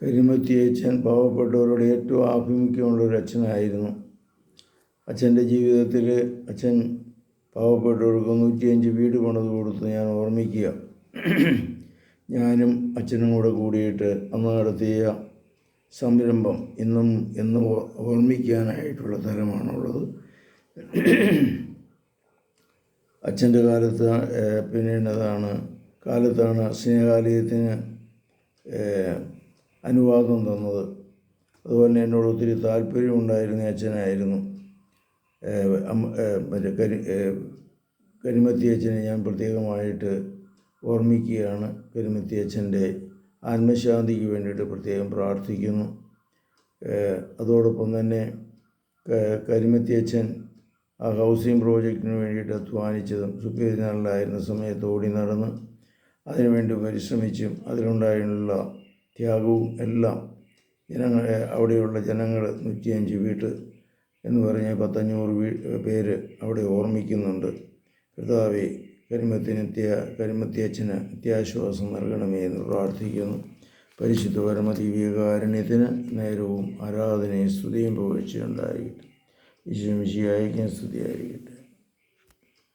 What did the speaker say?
കരിമത്തിയച്ഛൻ പാവപ്പെട്ടവരുടെ ഏറ്റവും ആഭിമുഖ്യമുള്ള ഒരു അച്ഛനായിരുന്നു. അച്ഛന്റെ ജീവിതത്തിൽ അച്ഛൻ പാവപ്പെട്ടവർക്ക് നൂറ്റിയഞ്ച് വീട് പണിത് കൊടുത്ത് ഞാൻ ഓർമ്മിക്കുക. ഞാനും അച്ഛനും കൂടെ കൂടിയിട്ട് അന്ന് നടത്തിയ സംരംഭം ഇന്നും എന്നും ഓർമ്മിക്കാനായിട്ടുള്ള തരമാണുള്ളത്. അച്ഛന്റെ കാലത്ത് പിന്നീട് പിന്നീടതാണ് കാലത്താണ് സ്നേഹാലയത്തിന് അനുവാദം തന്നത്. അതുപോലെ എന്നോട് ഒത്തിരി താല്പര്യമുണ്ടായിരുന്ന അച്ഛനായിരുന്നു. മറ്റേ കരി കരിമത്തി അച്ഛനെ ഞാൻ പ്രത്യേകമായിട്ട് ഓർമ്മിക്കുകയാണ്. കരിമത്തി അച്ഛന്റെ ആത്മശാന്തിക്ക് വേണ്ടിയിട്ട് പ്രത്യേകം പ്രാർത്ഥിക്കുന്നു. അതോടൊപ്പം തന്നെ കരിമത്തി അച്ഛൻ ആ ഹൗസിംഗ് പ്രോജക്റ്റിന് വേണ്ടിയിട്ട് അധ്വാനിച്ചതും സുപ്പീരിയറിലായിരുന്ന സമയത്ത് ഓടി നടന്ന് അതിനുവേണ്ടി പരിശ്രമിച്ചും അതിലുണ്ടായുള്ള ത്യാഗവും എല്ലാം ജനങ്ങളെ അവിടെയുള്ള ജനങ്ങൾ നൂറ്റിയഞ്ച് വീട്ട് എന്ന് പറഞ്ഞ് പത്തഞ്ഞൂറ് വീ പേര് അവിടെ ഓർമ്മിക്കുന്നുണ്ട്. കർത്താവെ കരിമത്തിന് നിത്യ കരിമത്തിയച്ഛന് നിത്യാശ്വാസം നൽകണമേ എന്ന് പ്രാർത്ഥിക്കുന്നു. പരിശുദ്ധ പരമദിവ്യകാരുണ്യത്തിന് നേരവും ആരാധനയും സ്തുതിയും പുകഴ്ചയുണ്ടായിരിക്കട്ടെ വിശ്വമിശിയായിരിക്കും സ്തുതിയായിരിക്കട്ടെ.